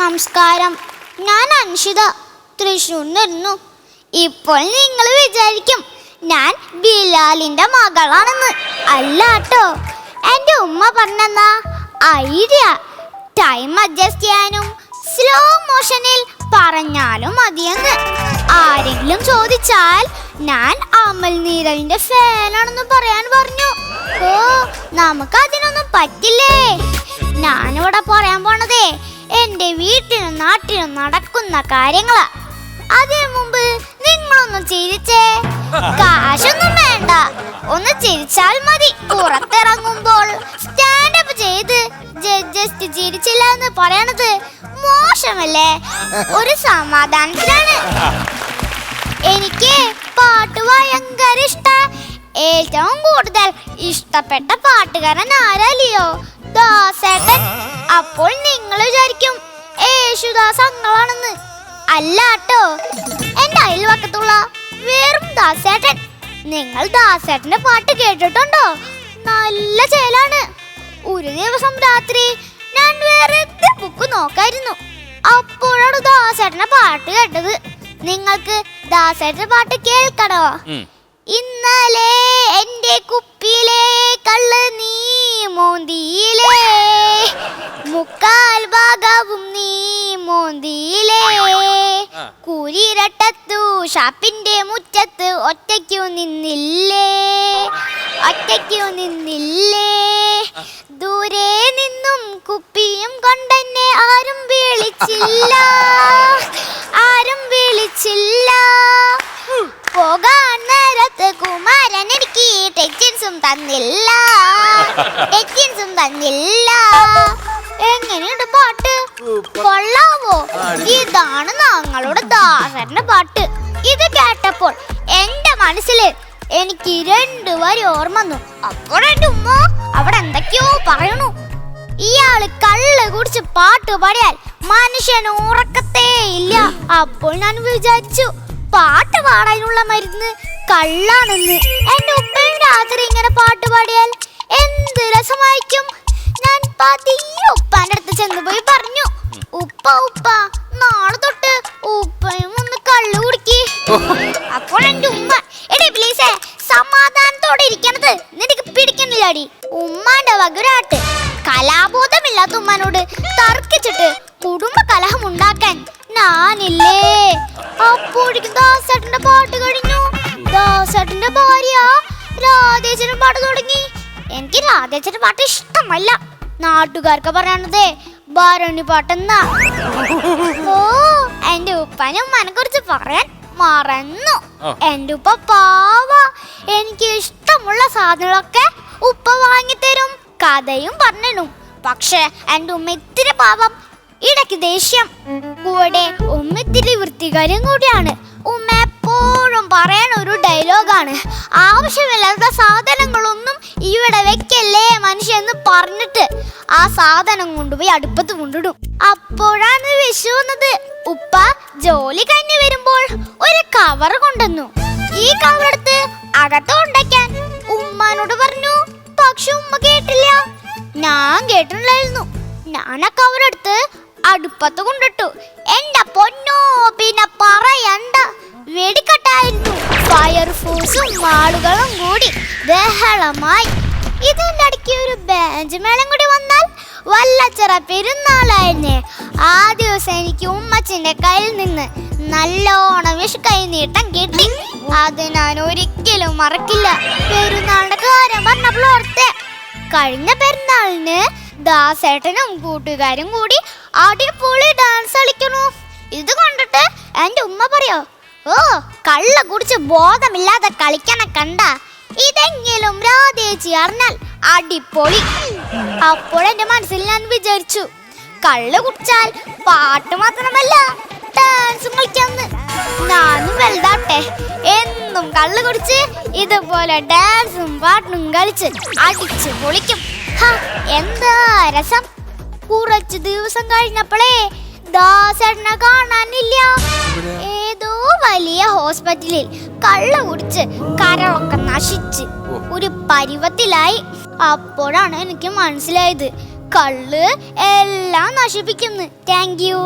നമസ്കാരം. ഞാൻ അൻഷിത. തൃശ്ശൂർ നിന്നു ഇപ്പോൾ നിങ്ങൾ വിചാരിക്കും ഞാൻ ബിലാലിന്റെ മകളാണെന്ന്. അല്ലാട്ടോ. എന്റെ ഉമ്മ പറഞ്ഞെന്നാ? ഐഡിയ. ടൈം അഡ്ജസ്റ്റ് ചെയ്യാനും സ്ലോ മോഷനിൽ പറഞ്ഞാലും മതിയെന്ന്. ആരെങ്കിലും ചോദിച്ചാൽ ഞാൻ അമൽ നീരവിന്റെ ഫാനാണെന്ന് പറയാൻ പറഞ്ഞു. ഓ നമുക്ക് അതിനൊന്നും പറ്റില്ലേ? ഞാനിവിടെ പറയാൻ നാട്ടിലും നടക്കുന്ന കാര്യങ്ങളാ. അതിനു മുമ്പ് നിങ്ങളൊന്നും ചിരിച്ചേ. കാശൊന്നും വേണ്ട. ഒന്ന് ചിരിച്ചാൽ മതി. പുറത്തിറങ്ങുമ്പോൾ സ്റ്റാൻഡപ്പ് ചെയ്ത് ജസ്റ്റ് ചിരിച്ചില്ല എന്ന് പറയണത് മോശമല്ലേ? ഒരു സമാധാനത്തിലാണ്. എനിക്ക് പാട്ട് ഭയങ്കര ഇഷ്ട. ഏറ്റവും കൂടുതൽ ഇഷ്ടപ്പെട്ട പാട്ടുകാരൻ ആരാലിയോ ദാസേട്ടൻ. അപ്പോൾ യേശുദാസ് അങ്ങളാണെന്ന് അല്ല കേട്ടോ. എന്റെ അയൽവക്കത്തുള്ള വെറും ദാസേട്ടൻ. നിങ്ങൾ ദാസേട്ടന്റെ പാട്ട് കേട്ടിട്ടുണ്ടോ? നല്ല ചേലാണ്. ഒരു ദിവസം രാത്രി ഞാൻ വേറെ ബുക്ക് നോക്കായിരുന്നു. അപ്പോഴാണ് ദാസേട്ടന്റെ പാട്ട് കേട്ടത്. നിങ്ങൾക്ക് ദാസേട്ടന്റെ പാട്ട് കേൾക്കണോ? ഇന്നലെ എന്റെ കുപ്പിയിലെ കള്ള് നീ കുരിരട്ടത്തു ഷാപ്പിന്റെ മുറ്റത്ത് ഒറ്റയ്ക്കു നിന്നില്ലേ? ഒറ്റയ്ക്കു നിന്നില്ലേ? ദൂരെ നിന്നും കുപ്പിയും കൊണ്ടെന്നെ ആരും വിളിച്ചില്ല. ആരും വിളിച്ചില്ല. പോകാൻ നേരത്ത് കുമാരൻ എനിക്ക് ടെച്ചിൻസും തന്നില്ല. ടെച്ചിൻസും തന്നില്ല. എങ്ങനെയുണ്ട് പാട്ട്? കൊള്ളാവോ? ഇതാണ് ഞങ്ങളുടെ ദാസന്റെ പാട്ട്. ഇത് കേട്ടപ്പോൾ എന്റെ മനസ്സിൽ എനിക്ക് രണ്ടു വരി ഓർമ്മ വന്നു. ഉമ്മ അവിടെ എന്തൊക്കെയോ പറയണു. ഇയാൾ കള്ള് കുടിച്ച് പാട്ട് പാടിയാൽ മനുഷ്യൻ ഉറക്കത്തേ ഇല്ല. അപ്പോൾ ഞാൻ വിചാരിച്ചു പാട്ട് പാടാനുള്ള മരുന്ന് കള്ളാണെന്ന്. എന്റെ ഉപ്പയും രാത്രി ഇങ്ങനെ പാട്ട് പാടിയാൽ എന്ത് രസമായിരിക്കും? ഞാൻ പതിയെ ഉപ്പ നാളെ തൊട്ട് ഉപ്പയും ഒന്ന് കള്ളു കുടിക്ക്. അപ്പോൾ എന്റെ ഉമ്മ എടേ പ്ലീസേ സമാധാനത്തോടെ ഇരിക്കണത്. നിനക്ക് പിടിക്കുന്നില്ലാടി. ഉമ്മാന്റെ വകുരാട്ട്. കലാബോധമില്ലാത്ത ഉമ്മാനോട് തർക്കിച്ചിട്ട് കുടുംബ കലഹം ഉണ്ടാക്കാൻ ഞാനില്ലേ? അപ്പോഴേക്കും ദാസേട്ടന്റെ പാട്ട് കഴിഞ്ഞു. ദാസേട്ടന്റെ ഭാര്യ രാധേശ്വരൻ പാട്ട് തുടങ്ങി. എനിക്ക് രാധേശ്വരൻ പാട്ട് ഇഷ്ടമല്ല. നാട്ടുകാർക്ക് പറയണതേ ഭരണി പാട്ടെന്നാ. ഓ എന്റെ ഉപ്പാനും മനെ കുറിച്ച് പറയാൻ മറന്നു. എന്റെ ഉപ്പ പാവ. എനിക്ക് ഇഷ്ടമുള്ള സാധനങ്ങളൊക്കെ ഉപ്പ വാങ്ങിത്തരും. കഥയും പറഞ്ഞിടും പക്ഷെ എന്റെ ഉമ്മ ഇത്തിരി പാവം. ഇടയ്ക്ക് ദേഷ്യം. കൂടെ ഉമ്മ ഇത്തിരി വൃത്തികാര്യം കൂടിയാണ്. ഉമ്മ ഡയലോഗാണ് ആവശ്യമില്ലാത്ത സാധനങ്ങളൊന്നും ഇവിടെ വെക്കല്ലേ മനുഷ്യ എന്ന് പറഞ്ഞിട്ട് ആ സാധനം കൊണ്ടുപോയി അടുപ്പത്ത് കൊണ്ടിടും. അപ്പോഴാണ് വിഷു വന്നത്. ഉപ്പ ജോലി കഴിഞ്ഞു വരുമ്പോൾ ഒരു കവർ കൊണ്ടുവന്നു. ഈ കവർ എടുത്ത് അകത്ത് കൊണ്ടയ്ക്കാൻ ഉമ്മാനോട് പറഞ്ഞു പക്ഷെ ഉമ്മ കേട്ടില്ല. ഞാൻ കേട്ടിട്ടുണ്ടായിരുന്നു. ഞാൻ ആ കവർ എടുത്ത് അടുപ്പത്ത് കൊണ്ടിട്ടു. എന്റെ പൊന്നോ പിന്നെ പറയണ്ട ബഹളമായി ഇതിന്റെ ഇടയ്ക്ക് ഒരു ബാഞ്ച് മേളം കൂടി വന്നാൽ വല്ലച്ചിറ പെരുന്നാളായിരുന്നേ. ആ ദിവസം എനിക്ക് ഉമ്മച്ചിന്റെ കയ്യിൽ നിന്ന് നല്ലോണം വിഷു കൈനീട്ടം കിട്ടി. അത് ഞാൻ ഒരിക്കലും മറക്കില്ല. പെരുന്നാളിന്റെ കാര്യം പറഞ്ഞപ്പോൾ ഓർത്തെ. കഴിഞ്ഞ പെരുന്നാളിന് ദാസേട്ടനും കൂട്ടുകാരും കൂടി അടിപൊളി ഡാൻസ് കളിക്കണു ഇത് കണ്ടിട്ട് എന്റെ ഉമ്മ പറയോ ഓ കള്ള കുടിച്ച് ബോധമില്ലാതെ കളിക്കണ കണ്ട ഇതെങ്കിലും രാധേച്ചി അറിഞ്ഞാൽ അടിപൊളി. അപ്പോൾ എന്റെ മനസ്സിൽ ഞാൻ വിചാരിച്ചു കള്ള് കുടിച്ചാൽ പാട്ട് മാത്രമല്ല ഡാൻസും എന്നും കള്ള് കുടിച്ച് ഇതുപോലെ ഡാൻസും പാട്ടും കളിച്ച് അടിച്ച് പൊളിക്കും. എന്താ രസം? കുറച്ച് ദിവസം കഴിഞ്ഞപ്പോഴേ ദാസേട്ടനെ കാണാനില്ല. വലിയ ഹോസ്പിറ്റലിൽ കള്ള കുടിച്ച് കരളൊക്കെ നശിച്ച് ഒരു പരുവത്തിലായി അപ്പോഴാണ് എനിക്ക് മനസ്സിലായത് കള്ള് എല്ലാം നശിപ്പിക്കുന്നു താങ്ക് യു